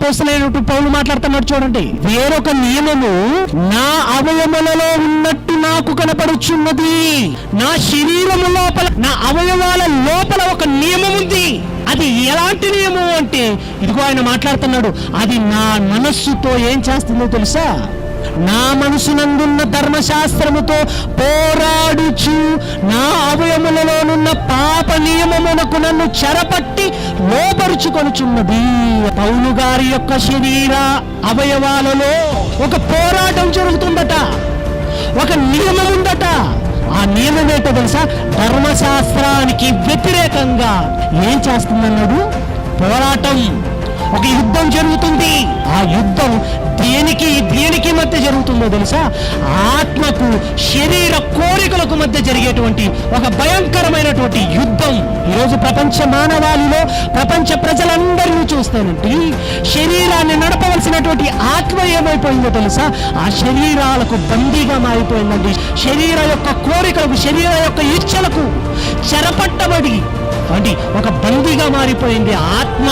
అపోసలైనటువంటి పౌలు మాట్లాడుతున్నాడు చూడండి. వేరొక నియమము నా అవయములలో ఉన్నట్టు నాకు కనపడుచున్నది. నా శరీరము లోపల నా అవయవాల లోపల ఒక నియమం ఉంది. అది ఎలాంటి నియమం అంటే ఇదిగో ఆయన మాట్లాడుతున్నాడు అది నా మనస్సుతో ఏం చేస్తుందో తెలుసా? నా మనసునందున్న ధర్మశాస్త్రముతో పోరాడుచు నా అవయములలోనున్న పాప నియమమునకు నన్ను చెరపట్టి లోపరుచుకొనుచున్నది పౌలు గారి యొక్క శరీర అవయవాలలో ఒక పోరాటం జరుగుతుందట. ఒక నియమం ఉందట. ఆ నియమం ఏంటో తెలుసా? ధర్మశాస్త్రానికి వ్యతిరేకంగా ఏం చేస్తుందన్నాడు? పోరాటం. ఒక యుద్ధం జరుగుతుంది. ఆ యుద్ధం దేనికి దేనికి మధ్య జరుగుతుందో తెలుసా? ఆత్మకు శరీర కోరికలకు మధ్య జరిగేటువంటి ఒక భయంకరమైనటువంటి యుద్ధం. ఈరోజు ప్రపంచ మానవాళిలో ప్రపంచ ప్రజలందరినీ చూస్తానండి. శరీరాన్ని నడపవలసినటువంటి ఆత్మ ఏమైపోయిందో తెలుసా? ఆ శరీరాలకు బందీగా మారిపోయిందండి. శరీర యొక్క కోరికలకు శరీర యొక్క ఇచ్చలకు చెరపట్టబడి అంటే ఒక బందీగా మారిపోయింది ఆత్మ.